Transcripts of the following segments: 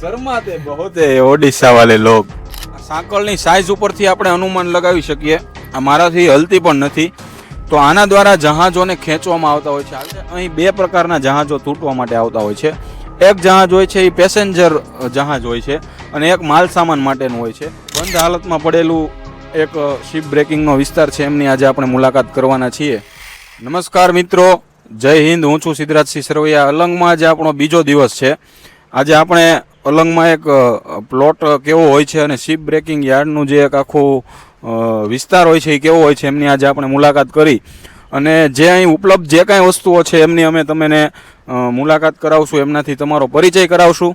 શર્માતે બહોત હે ઓડિશા વાલે log સાંકળની size ઉપરથી આપણે અનુમાન લગાવી શકીએ. આ મારાથી હલતી પણ નથી. તો આના દ્વારા જહાજોને ખેંચવામાં આવતા હોય છે. અહીં બે પ્રકારના જહાજો તૂટવા માટે આવતા હોય છે. એક જહાજ હોય છે એ પેસેન્જર જહાજ હોય છે અને એક માલ સામાન માટેનું હોય છે. બંધ હાલતમાં પડેલું એક શિપ બ્રેકિંગનો વિસ્તાર છે. એમની આજે આપણે મુલાકાત કરવાના છીએ. નમસ્કાર મિત્રો. જય હિન્દ. હું છું સિદ્ધરાજસિંહ સરવૈયા. અલંગમાં આજે આપણો બીજો દિવસ છે. આજે આપણે અલંગમાં એક પ્લોટ કેવો હોય છે અને શિપ બ્રેકિંગ યાર્ડનું જે એક આખું વિસ્તાર હોય છે એ કેવો હોય છે એમની આજે આપણે મુલાકાત કરી. અને જે અહીં ઉપલબ્ધ જે કાંઈ વસ્તુઓ છે એમની અમે તમને મુલાકાત કરાવશું, એમનાથી તમારો પરિચય કરાવશું.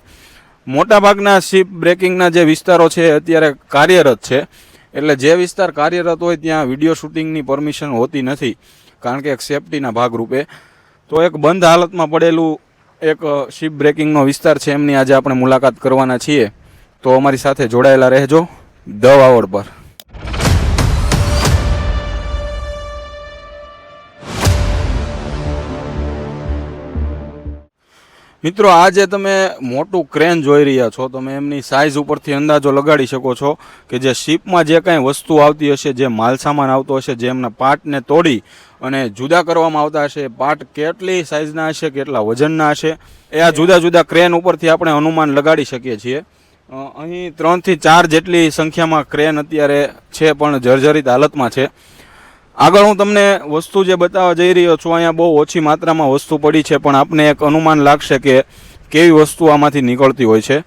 મોટાભાગના શિપ બ્રેકિંગના જે વિસ્તારો છે અત્યારે કાર્યરત છે. એટલે જે વિસ્તાર કાર્યરત હોય ત્યાં વીડિયો શૂટિંગની પરમિશન હોતી નથી, કારણ કે એક સેફટીના ભાગરૂપે. તો એક બંધ હાલતમાં પડેલું એક શિપ બ્રેકિંગનો વિસ્તાર છે. એમની આજે આપણે મુલાકાત કરવાના છીએ. તો અમારી સાથે જોડાયેલા રહેજો. ધ વાવડ પર. મિત્રો આ જે તમે મોટું ક્રેન જોઈ રહ્યા છો. તમે એમની સાઇઝ ઉપરથી અંદાજો લગાડી શકો છો કે જે શિપમાં જે કાંઈ વસ્તુ આવતી હશે, જે માલસામાન આવતો હશે, જે એમના પાર્ટને તોડી અને જુદા કરવામાં આવતા હશે પાર્ટ કેટલી સાઇઝના હશે, કેટલા વજનના હશે, એ આ જુદા જુદા ક્રેન ઉપરથી આપણે અનુમાન લગાડી શકીએ છીએ. અહીં ત્રણથી ચાર જેટલી સંખ્યામાં ક્રેન અત્યારે છે, પણ જર્જરિત હાલતમાં છે. આગળ હું તમને વસ્તુ જે બતાવવા જઈ રહ્યો છું, અહીંયા બહુ ઓછી માત્રામાં વસ્તુ પડી છે, પણ આપને એક અનુમાન લાગશે કે કેવી વસ્તુ આમાંથી નીકળતી હોય છે.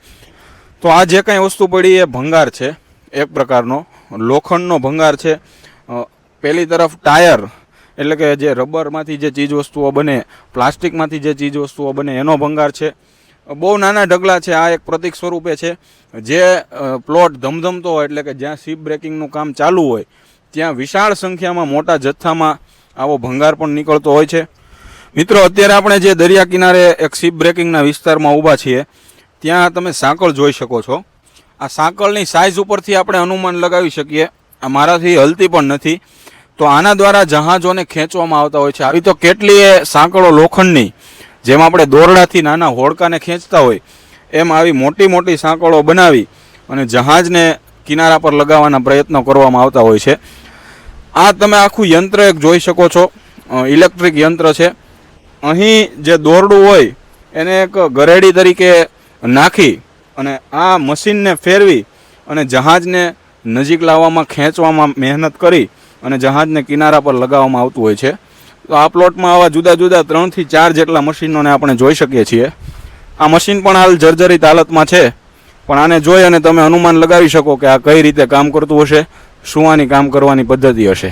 તો આ જે કાંઈ વસ્તુ પડી એ ભંગાર છે, એક પ્રકારનો. લોખંડનો ભંગાર છે. પહેલી તરફ ટાયર, એટલે કે જે રબરમાંથી જે ચીજ વસ્તુઓ બને, પ્લાસ્ટિકમાંથી જે ચીજ વસ્તુઓ બને, એનો ભંગાર છે. બહુ નાના ઢગલા છે, આ એક પ્રતિક સ્વરૂપે છે. જે પ્લોટ ધમધમતો હોય, એટલે કે જ્યાં શિપ બ્રેકિંગનું કામ ચાલુ હોય ત્યાં વિશાળ સંખ્યામાં મોટા જથ્થામાં આવો ભંગાર પણ નીકળતો હોય છે. મિત્રો, અત્યારે આપણે જે દરિયા કિનારે એક શિપ બ્રેકિંગના વિસ્તારમાં ઊભા છીએ, ત્યાં તમે સાંકળ જોઈ શકો છો. આ સાંકળની સાઇઝ ઉપરથી આપણે અનુમાન લગાવી શકીએ. આ મારાથી હલતી પણ નથી. તો આના દ્વારા જહાજોને ખેંચવામાં આવતા હોય છે. આવી તો કેટલીય સાંકળો લોખંડની, જેમ આપણે દોરડાથી નાના હોડકાને ખેંચતા હોય, એમ આવી મોટી મોટી સાંકળો બનાવી અને જહાજને કિનારા પર લગાવવાના પ્રયત્નો કરવામાં આવતા હોય છે. આ તમે આખું યંત્ર એક જોઈ શકો છો. ઇલેક્ટ્રિક યંત્ર છે. અહીં જે દોરડું હોય, એને એક ગરેડી તરીકે નાખી અને આ મશીનને ફેરવી અને જહાજને નજીક લાવવામાં ખેંચવામાં મહેનત કરી અને જહાજને કિનારા પર લગાવવામાં આવતું હોય છે. તો આ પ્લોટમાં આવા જુદા જુદા ત્રણથી ચાર જેટલા મશીનોને આપણે જોઈ શકીએ છીએ. આ મશીન પણ હાલ જર્જરિત હાલતમાં છે. પણ આને જોઈ અને તમે અનુમાન લગાવી શકો કે આ કઈ રીતે કામ કરતું હશે, શું આની કામ કરવાની પદ્ધતિ હશે.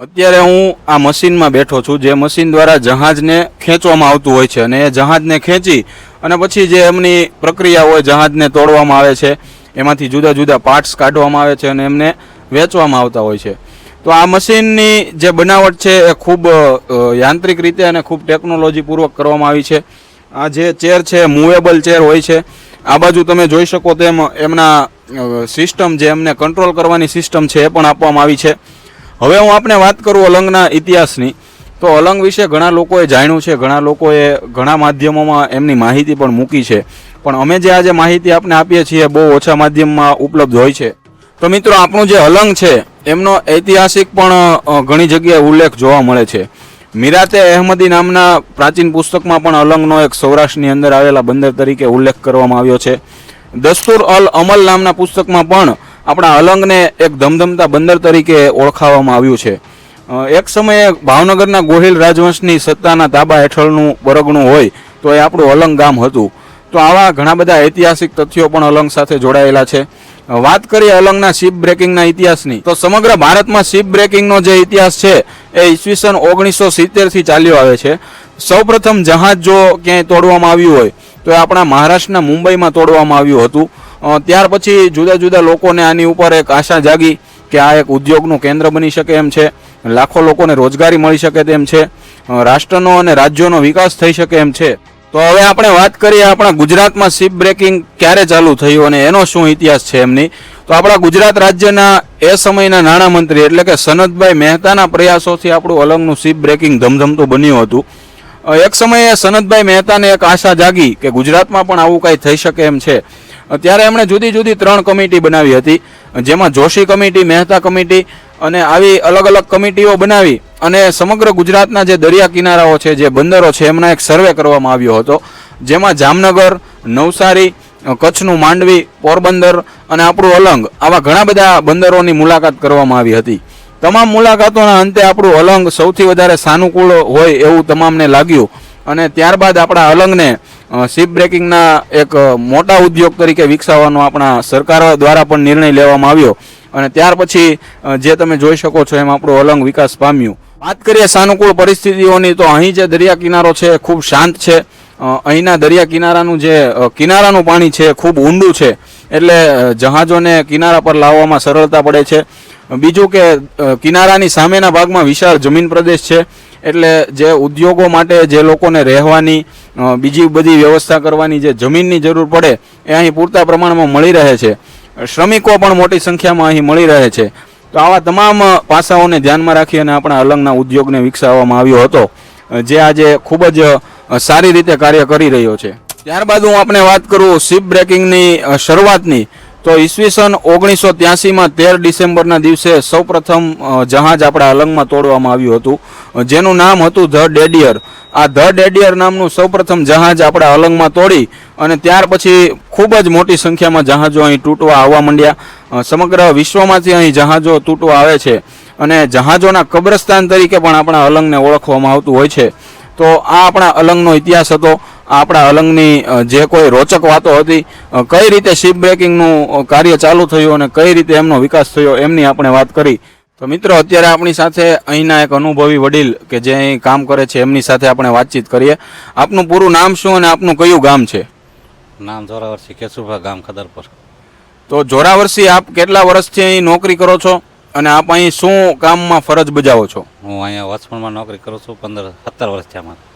અત્યારે હું આ મશીનમાં બેઠો છું, જે મશીન દ્વારા જહાજને ખેંચવામાં આવતું હોય છે અને એ જહાજને ખેંચી અને પછી જે એમની પ્રક્રિયા હોય જહાજને તોડવામાં આવે છે, એમાંથી જુદા જુદા પાર્ટ્સ કાઢવામાં આવે છે અને એમને વેચવામાં આવતા હોય છે. તો આ મશીનની જે બનાવટ છે એ ખૂબ યાંત્રિક રીતે અને ખૂબ ટેકનોલોજીપૂર્વક કરવામાં આવી છે. આ જે ચેર છે મૂવેબલ ચેર હોય છે આ બાજુ તમે જોઈ શકો તેમ એમના સિસ્ટમ જે એમને કંટ્રોલ કરવાની સિસ્ટમ છે એ પણ આપવામાં આવી છે. હવે હું આપણે વાત કરું અલંગના ઇતિહાસની. તો અલંગ વિશે ઘણા લોકોએ જાણ્યું છે, ઘણા લોકોએ ઘણા માધ્યમોમાં એમની માહિતી પણ મૂકી છે. પણ અમે જે આજે માહિતી આપને આપીએ છીએ બહુ ઓછા માધ્યમમાં ઉપલબ્ધ હોય છે. તો મિત્રો, આપણું જે અલંગ છે, એમનો ઐતિહાસિક પણ ઘણી જગ્યાએ ઉલ્લેખ જોવા મળે છે. મીરાતે અહેમદી નામના પ્રાચીન પુસ્તકમાં પણ અલંગનો એક સૌરાષ્ટ્રની અંદર આવેલા બંદર તરીકે ઉલ્લેખ કરવામાં આવ્યો છે. દસ્તુર અલ અમલ નામના પુસ્તકમાં પણ આપણા અલંગને એક ધમધમતા બંદર તરીકે ઓળખાવવામાં આવ્યું છે. એક સમયે ભાવનગરના ગોહિલ રાજવંશની સત્તાના તાબા હેઠળનું પરગણું હોય તો એ આપણું અલંગ ગામ હતું. તો આવા ઘણા બધા ઐતિહાસિક તથ્યો પણ અલંગ સાથે જોડાયેલા છે. વાત કરીએ અલંગના શિપ બ્રેકિંગના ઇતિહાસની, તો સમગ્ર ભારતમાં શિપ બ્રેકિંગનો જે ઇતિહાસ છે, એ ઈસવીસન ઓગણીસો સિત્તેરથી ચાલ્યો આવે છે. સૌપ્રથમ જહાજ જો ક્યાંય તોડવામાં આવ્યું હોય, તો એ આપણા મહારાષ્ટ્રના મુંબઈમાં તોડવામાં આવ્યું હતું. ત્યાર પછી જુદા જુદા લોકોને આની ઉપર એક આશા જાગી કે આ એક ઉદ્યોગનું કેન્દ્ર બની શકે એમ છે. લાખો લોકોને રોજગારી મળી શકે તેમ છે. રાષ્ટ્રનો અને રાજ્યોનો વિકાસ થઈ શકે એમ છે. તો હવે આપણે વાત કરીએ આપણા ગુજરાતમાં શિપ બ્રેકિંગ ક્યારે ચાલુ થયું અને એનો શું ઇતિહાસ છે એમની? તો આપણા ગુજરાત રાજ્યના એ સમયના નાણામંત્રી એટલે કે સનતભાઈ મહેતાના પ્રયાસોથી આપણું અલંગનું શિપ બ્રેકિંગ ધમધમતું બન્યું હતું. એક સમયે સનતભાઈ મહેતાને એક આશા જાગી કે ગુજરાતમાં પણ આવું કાંઈ થઈ શકે એમ છે. ત્યારે એમણે જુદી જુદી ત્રણ કમિટી બનાવી હતી. જેમાં જોશી કમિટી, મહેતા કમિટી અને આવી અલગ અલગ કમિટીઓ બનાવી. અને સમગ્ર ગુજરાતના જે દરિયા કિનારાઓ છે, જે બંદરો છે, એમના એક સર્વે કરવામાં આવ્યો હતો. જેમાં જામનગર, નવસારી કચ્છનું માંડવી, પોરબંદર અને આપણું અલંગ આવા ઘણા બધા બંદરોની મુલાકાત કરવામાં આવી હતી. તમામ મુલાકાતોના અંતે આપણું અલંગ સૌથી વધારે સાનુકૂળ હોય એવું તમામને લાગ્યું. અને ત્યારબાદ આપણા અલંગને શિપ બ્રેકિંગના એક મોટા ઉદ્યોગ તરીકે વિકસાવવાનો આપણા સરકાર દ્વારા પણ નિર્ણય લેવામાં આવ્યો. અને ત્યાર પછી જે તમે જોઈ શકો છો એમ આપણું અલંગ વિકાસ પામ્યું. વાત કરીએ સાનુકૂળ પરિસ્થિતિઓની, તો અહીં જે દરિયા કિનારો છે, ખૂબ શાંત છે. અહીંના દરિયા કિનારાનું જે કિનારાનું પાણી છે, ખૂબ ઊંડું છે. એટલે જહાજોને કિનારા પર લાવવામાં સરળતા પડે છે. બીજું કે કિનારાની સામેના ભાગમાં વિશાળ જમીન પ્રદેશ છે. એટલે જે ઉદ્યોગો માટે જે લોકોને રહેવાની બીજી બધી વ્યવસ્થા કરવાની જે જમીનની જરૂર પડે, એ અહીં પૂરતા પ્રમાણમાં મળી રહે છે. શ્રમિકો પણ મોટી સંખ્યામાં અહીં મળી રહે છે. તો આવા તમામ પાસાઓને ધ્યાનમાં રાખી અને આપણા અલંગના ઉદ્યોગને વિકસાવવામાં આવ્યો હતો જે આજે ખૂબ જ સારી રીતે કાર્ય કરી રહ્યો છે. ત્યારબાદ હું આપણે વાત કરું શિપ બ્રેકિંગની શરૂઆતની. તો ઈસવીસન ઓગણીસો ત્યાસીમાં તેર ડિસેમ્બરના દિવસે સૌપ્રથમ જહાજ આપણા અલંગમાં તોડવામાં આવ્યું હતું. જેનું નામ હતું ધ ડેડિયર. આ ધ ડેડિયર નામનું સૌપ્રથમ જહાજ આપણા અલંગમાં તોડી અને ત્યાર પછી ખૂબ જ મોટી સંખ્યામાં જહાજો અહીં તૂટવા આવવા માંડ્યા. સમગ્ર વિશ્વમાંથી અહીં જહાજો તૂટવા આવે છે અને જહાજોના કબ્રસ્તાન તરીકે પણ આપણા અલંગને ઓળખવામાં આવતું હોય છે. તો આ આપણા અલંગનો ઇતિહાસ હતો. આપણા અલંગની જે કોઈ રોચક વાતો હતી કઈ રીતે શિપ બ્રેકિંગનું કાર્ય ચાલુ થયું અને કઈ રીતે એમનો વિકાસ થયો એમની આપણે વાત કરી. તો મિત્રો અત્યારે આપણી સાથે અહીંના એક અનુભવી વડીલ કે જે અહીં કામ કરે છે એમની સાથે આપણે વાતચીત કરીએ. આપનું પૂરું નામ શું અને આપનું કયું ગામ છે? નામ જોરાવરસી કેશુભા ગામ ખદરપુર. તો જોરાવરસી આપ કેટલા વર્ષથી અહીં નોકરી કરો છો? અને આપ અહીં શું કામમાં ફરજ બજાવો છો? હું અહીંયા વોચમેનમાં નોકરી કરું છું પંદર સત્તર વર્ષથી થયા મારે અ,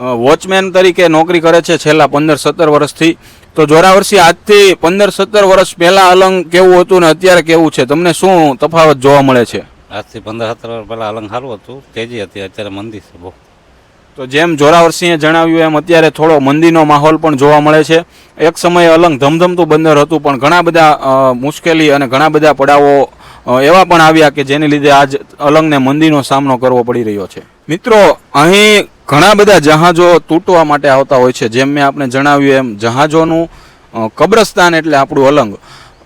વોચમેન તરીકે નોકરી કરે છે છેલ્લા પંદર સત્તર વર્ષથી. તો જોરાવરસી આજથી પંદર સત્તર વર્ષ પહેલા અલંગ કેવું હતું ને અત્યારે કેવું છે? તમને શું તફાવત જોવા મળે છે? આજથી પંદર સત્તર વર્ષ પહેલાં અલંગ સારું હતું. તેજી હતી અત્યારે મંદી છે બહુ. તો જેમ જોરાવરસિંહે જણાવ્યું એમ અત્યારે થોડો મંદીનો માહોલ પણ જોવા મળે છે. એક સમયે અલંગ ધમધમતું બંદર હતું પણ ઘણા બધા મુશ્કેલી અને ઘણા બધા પડાવો એવા પણ આવ્યા કે જેને લીધે આજ અલંગને મંદીનો સામનો કરવો પડી રહ્યો છે. મિત્રો અહીં ઘણા બધા જહાજો તૂટવા માટે આવતા હોય છે, જેમ મેં આપણે જણાવ્યું એમ, જહાજોનું કબ્રસ્તાન એટલે આપણું અલંગ.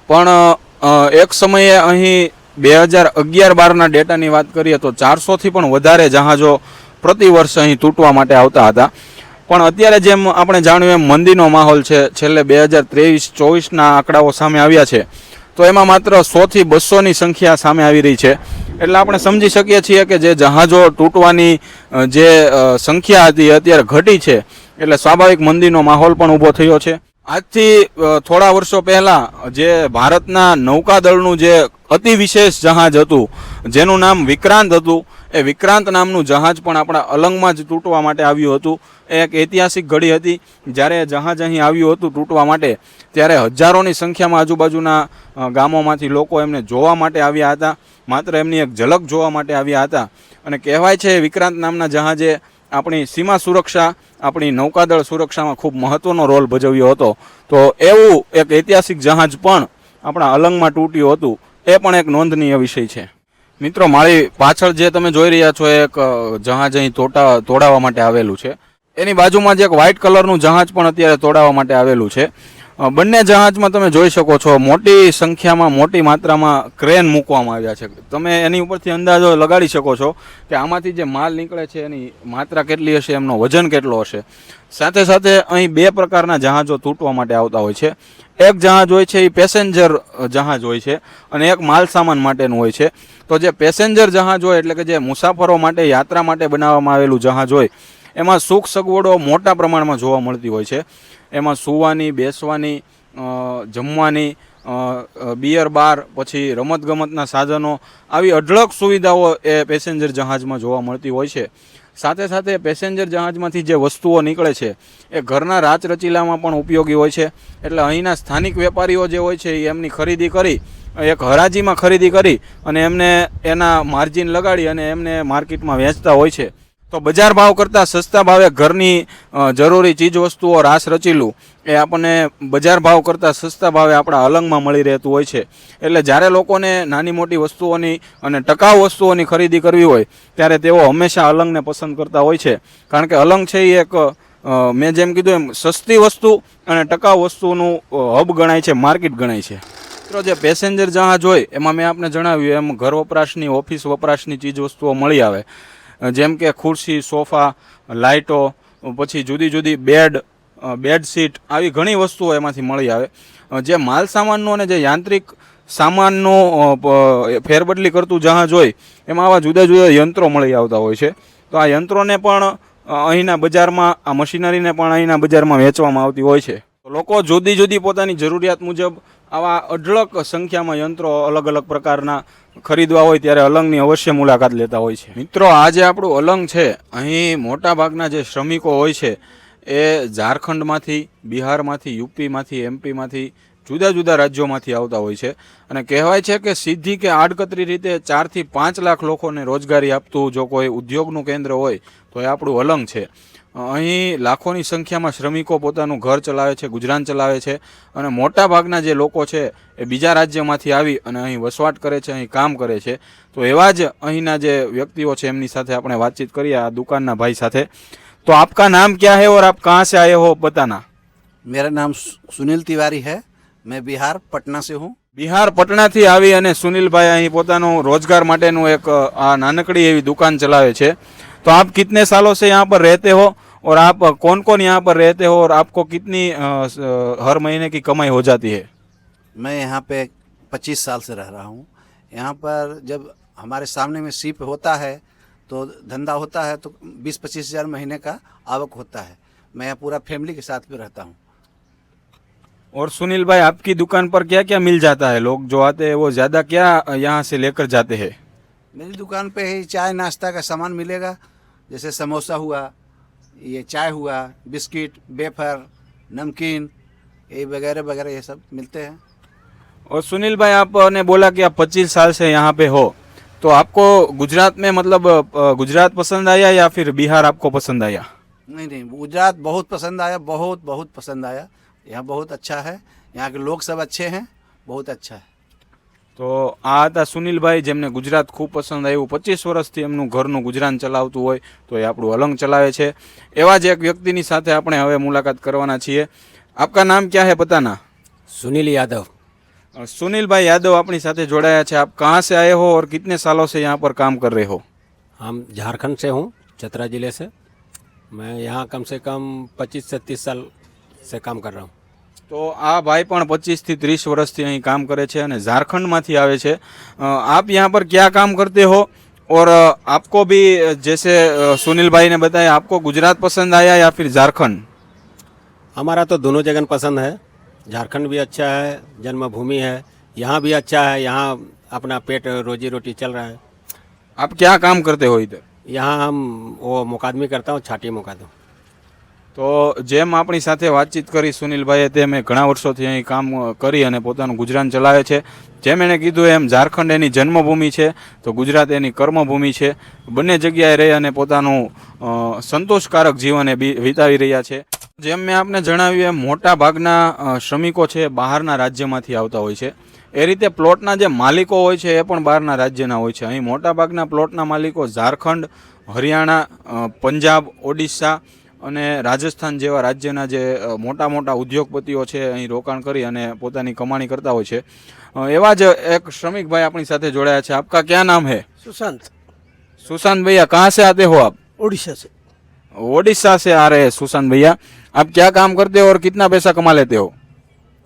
પણ એક સમયે અહીં બે હજાર અગિયાર બારના ડેટાની વાત કરીએ તો ચારસોથી પણ વધારે જહાજો પ્રતિ વર્ષ અહીં તૂટવા માટે આવતા હતા. પણ અત્યારે જેમ આપણે જાણ્યું એમ, મંદીનો માહોલ છે, છેલ્લે બે હજાર ત્રેવીસ, ચોવીસના આંકડાઓ સામે આવ્યા છે. તો એમાં માત્ર સોથી બસોની સંખ્યા સામે આવી રહી છે. એટલે આપણે સમજી શકીએ છીએ કે જે જહાજો તૂટવાની જે સંખ્યા હતી અત્યારે ઘટી છે. એટલે સ્વાભાવિક મંદીનો માહોલ પણ ઊભો થયો છે. આજથી થોડા વર્ષો પહેલાં જે ભારતના નૌકાદળનું જે અતિ વિશેષ જહાજ હતું, જેનું નામ વિક્રાંત હતું, એ વિક્રાંત નામનું જહાજ પણ આપણા અલંગમાં જ તૂટવા માટે આવ્યું હતું. એ એક ઐતિહાસિક ઘડી હતી. જ્યારે જહાજ અહીં આવ્યું હતું તૂટવા માટે, ત્યારે હજારોની સંખ્યામાં આજુબાજુના ગામોમાંથી લોકો એમને જોવા માટે આવ્યા હતા. માત્ર એમની એક ઝલક જોવા માટે આવ્યા હતા. અને કહેવાય છે વિક્રાંત નામના જહાજે આપણી સીમા સુરક્ષા, આપણી નૌકાદળ સુરક્ષામાં ખૂબ મહત્વનો રોલ ભજવ્યો હતો. તો એવું એક ઐતિહાસિક જહાજ પણ આપણા અલંગમાં તૂટ્યું હતું. એ પણ એક નોંધનીય વિષય છે. મિત્રો, મારી પાછળ જે તમે જોઈ રહ્યા છો, એક જહાજ અહીં તોટા, તોડાવવા માટે આવેલું છે. એની બાજુમાં જ એક વ્હાઇટ કલરનું જહાજ પણ અત્યારે તોડાવવા માટે આવેલું છે. બંને જહાજમાં તમે જોઈ શકો છો, મોટી સંખ્યામાં, મોટી માત્રામાં ક્રેન મૂકવામાં આવ્યા છે. તમે એની ઉપરથી અંદાજો લગાડી શકો છો કે આમાંથી જે માલ નીકળે છે, એની માત્રા કેટલી હશે, એમનો વજન કેટલો હશે. સાથે સાથે અહીં બે પ્રકારના જહાજો તૂટવા માટે આવતા હોય છે. એક જહાજ હોય છે, એ પેસેન્જર જહાજ હોય છે અને એક માલ સામાન માટેનું હોય છે. તો જે પેસેન્જર જહાજ હોય, એટલે કે જે મુસાફરો માટે, યાત્રા માટે બનાવવામાં આવેલું જહાજ હોય એમાં સુખ સગવડો મોટા પ્રમાણમાં જોવા મળતી હોય છે. એમાં સુવાની, બેસવાની જમવાની બિયર બાર પછી રમતગમતના સાધનો, આવી અઢળક સુવિધાઓ એ પેસેન્જર જહાજમાં જોવા મળતી હોય છે. સાથે સાથે પેસેન્જર જહાજમાંથી જે વસ્તુઓ નીકળે છે, એ ઘરના રાચ રચીલામાં પણ ઉપયોગી હોય છે. એટલે અહીંના સ્થાનિક વેપારીઓ જે હોય છે, એ એમની ખરીદી કરી, એક હરાજીમાં ખરીદી કરી અને એમને એના માર્જિન લગાડી અને એમને માર્કેટમાં વેચતા હોય છે. તો બજાર ભાવ કરતાં સસ્તા ભાવે ઘરની જરૂરી ચીજવસ્તુઓ રાસ રચીલું એ આપણને બજાર ભાવ કરતાં સસ્તા ભાવે આપણા અલંગમાં મળી રહેતું હોય છે. એટલે જ્યારે લોકોને નાની મોટી વસ્તુઓની અને ટકાઉ વસ્તુઓની ખરીદી કરવી હોય, ત્યારે તેઓ હંમેશા અલંગને પસંદ કરતા હોય છે. કારણ કે અલંગ છે એ એક મેં જેમ કીધું એમ સસ્તી વસ્તુ અને ટકાઉ વસ્તુનું હબ ગણાય છે, માર્કેટ ગણાય છે. મિત્રો, જે પેસેન્જર જહાજ હોય, એમાં મેં આપને જણાવ્યું એમ ઘર વપરાશની, ઓફિસ વપરાશની ચીજ વસ્તુઓ મળી આવે. જેમ કે ખુરશી, સોફા, લાઇટો, પછી જુદી જુદી બેડ બેડશીટ આવી ઘણી વસ્તુઓ એમાંથી મળી આવે. જે માલ સામાનનો અને જે યાંત્રિક સામાનનો ફેરબદલી કરતું જહાજ હોય, એમાં આવા જુદા જુદા યંત્રો મળી આવતા હોય છે. તો આ યંત્રોને પણ અહીંના બજારમાં, આ મશીનરીને પણ અહીંના બજારમાં વેચવામાં આવતી હોય છે. લોકો જુદી જુદી પોતાની જરૂરિયાત મુજબ આવા અઢળક સંખ્યામાં યંત્રો અલગ અલગ પ્રકારના ખરીદવા હોય ત્યારે અલંગની અવશ્ય મુલાકાત લેતા હોય છે. મિત્રો, આ જે આપણું અલંગ છે, અહીં મોટા ભાગના જે શ્રમિકો હોય છે, એ ઝારખંડમાંથી, બિહારમાંથી, યુપીમાંથી, એમપીમાંથી, જુદા જુદા રાજ્યોમાંથી આવતા હોય છે. અને કહેવાય છે કે સીધી કે આડકતરી રીતે ચારથી પાંચ લાખ લોકોને રોજગારી આપતું જો કોઈ ઉદ્યોગનું કેન્દ્ર હોય, તો એ આપણું અલંગ છે. અહીં લાખોની સંખ્યામાં શ્રમિકો પોતાનું ઘર ચલાવે છે ગુજરાન ચલાવે છે અને મોટા ભાગના જે લોકો છે એ બીજા રાજ્યમાંથી આવી અને અહીં વસવાટ કરે છે અહીં કામ કરે છે. તો એવા જ અહીંના જે વ્યક્તિઓ છે એમની સાથે આપણે વાતચીત કરીએ આ દુકાનના ભાઈ સાથે. તો આપકા નામ ક્યાં હે ઓર આપ કાં સે આયે હો બતાના. મેરા નામ સુનિલ તિવારી હે. મેં બિહાર પટના સે હું. બિહાર પટનાથી આવી અને સુનિલભાઈ અહીં પોતાનો રોજગાર માટેનું એક આ નાનકડી એવી દુકાન ચલાવે છે. તો આપ કિતને સાલો સે યહાં પર રહેતે હો? और आप कौन कौन यहाँ पर रहते हो और आपको कितनी हर महीने की कमाई हो जाती है? मैं यहाँ पे पच्चीस साल से रह रहा हूँ। यहाँ पर जब हमारे सामने में सीप होता है तो धंधा होता है तो बीस पच्चीस हज़ार महीने का आवक होता है। मैं यहाँ पूरा फैमिली के साथ में रहता हूँ। और सुनील भाई आपकी दुकान पर क्या क्या मिल जाता है? लोग जो आते हैं वो ज़्यादा क्या यहाँ से लेकर जाते हैं? मेरी दुकान पे ही चाय नाश्ता का सामान मिलेगा जैसे समोसा हुआ ये चाय हुआ बिस्किट वेफर नमकीन ये वगैरह वगैरह ये सब मिलते हैं। और सुनील भाई आपने बोला कि आप पच्चीस साल से यहाँ पे हो। तो आपको गुजरात में मतलब गुजरात पसंद आया या फिर बिहार आपको पसंद आया? नहीं नहीं गुजरात बहुत पसंद आया बहुत बहुत पसंद आया। यहाँ बहुत अच्छा है यहाँ के लोग सब अच्छे हैं बहुत अच्छा है। તો આ હતા સુનિલભાઈ જેમને ગુજરાત ખૂબ પસંદ આવ્યું. પચીસ વર્ષથી એમનું ઘરનું ગુજરાન ચલાવતું હોય તો એ આપણું અલંગ ચલાવે છે. એવા જ એક વ્યક્તિની સાથે આપણે હવે મુલાકાત કરવાના છીએ. આપકા નામ ક્યાં હે પતાના? સુનિલ યાદવ. સુનિલભાઈ યાદવ આપણી સાથે જોડાયા છે. આપ કહાં સે આયે હો ઓર કિતને સાલો સે યહાં પર કામ કર રહે હો? આમ ઝારખંડ से હું चतरा ज़िले से मैं यहाँ कम से कम 25 से 30 साल से काम कर रहा हूँ તો આ ભાઈ પણ પચીસથી ત્રીસ વર્ષથી અહીં કામ કરે છે અને ઝારખંડમાંથી આવે છે અ, આપ यहाँ पर क्या काम करते हो और अ, आपको भी अ, जैसे अ, सुनील भाई ने बताया आपको गुजरात पसंद आया या फिर झारखंड हमारा तो दोनों जगह पसंद है झारखंड भी अच्छा है जन्मभूमि है यहाँ भी अच्छा है यहाँ अपना पेट रोजी रोटी चल रहा है आप क्या काम करते हो इधर यहाँ हम वो मुकादमी करता हूँ छाटी मुकादम તો જેમ આપણી સાથે વાતચીત કરી સુનિલભાઈએ તે મેં ઘણા વર્ષોથી અહીં કામ કરી અને પોતાનું ગુજરાન ચલાવે છે. જેમ એણે કીધું એમ, ઝારખંડ એની જન્મભૂમિ છે, તો ગુજરાત એની કર્મભૂમિ છે. બંને જગ્યાએ રહી અને પોતાનું સંતોષકારક જીવન એ વિતાવી રહ્યા છે. જેમ મેં આપને જણાવ્યું એમ, મોટા ભાગના શ્રમિકો છે બહારના રાજ્યમાંથી આવતા હોય છે. એ રીતે પ્લોટના જે માલિકો હોય છે એ પણ બહારના રાજ્યના હોય છે. અહીં મોટા ભાગના પ્લોટના માલિકો ઝારખંડ, હરિયાણા પંજાબ, ઓડિશા અને રાજસ્થાન જેવા રાજ્યના જે અ, મોટા મોટા ઉદ્યોગપતિઓ છે અહીં રોકાણ કરી અને પોતાની કમાણી કરતા હોય છે અ, એવા જ એક શ્રમિકભાઈ આપણી સાથે જોડાયા છે આપકા ક્યાં નામ है सुशांत सुशांत भैया कहाँ से आते हो आप उड़ीसा से ओडिशा से आ रहे हैं सुशांत भैया आप क्या काम करते हो और कितना पैसा कमा लेते हो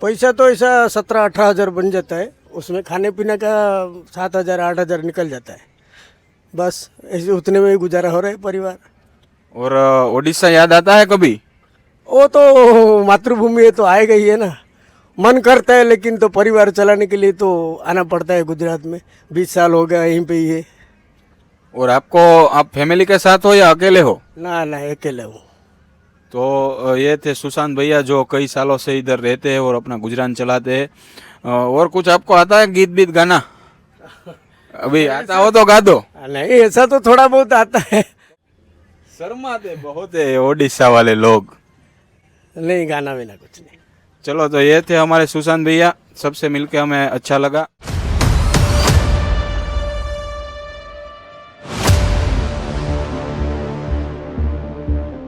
पैसा तो ऐसा सत्रह अठारह हजार बन जाता है उसमें खाने पीने का सात हजार आठ हजार निकल जाता है बस ऐसे उतने में ही गुजारा हो रहा है परिवार और ओडिशा याद आता है कभी? वो तो मातृभूमि है तो आएगा ही है ना। मन करता है लेकिन तो परिवार चलाने के लिए तो आना पड़ता है गुजरात में। बीस साल हो गया यहीं पे ही है। और आपको आप फैमिली के साथ हो या अकेले हो? ना ना अकेले हूँ। तो ये थे सुशांत भैया जो कई सालों से इधर रहते हैं और अपना गुजरान चलाते हैं। और कुछ आपको आता है गीत बीत गाना? अभी आता हो तो गा दो। नहीं ऐसा तो थोड़ा बहुत आता है। शर्माते बहुत है ओडिशा वाले लोग नहीं गाना बिना कुछ नहीं चलो तो ये थे हमारे सुशांत भैया सबसे मिलके हमें अच्छा लगा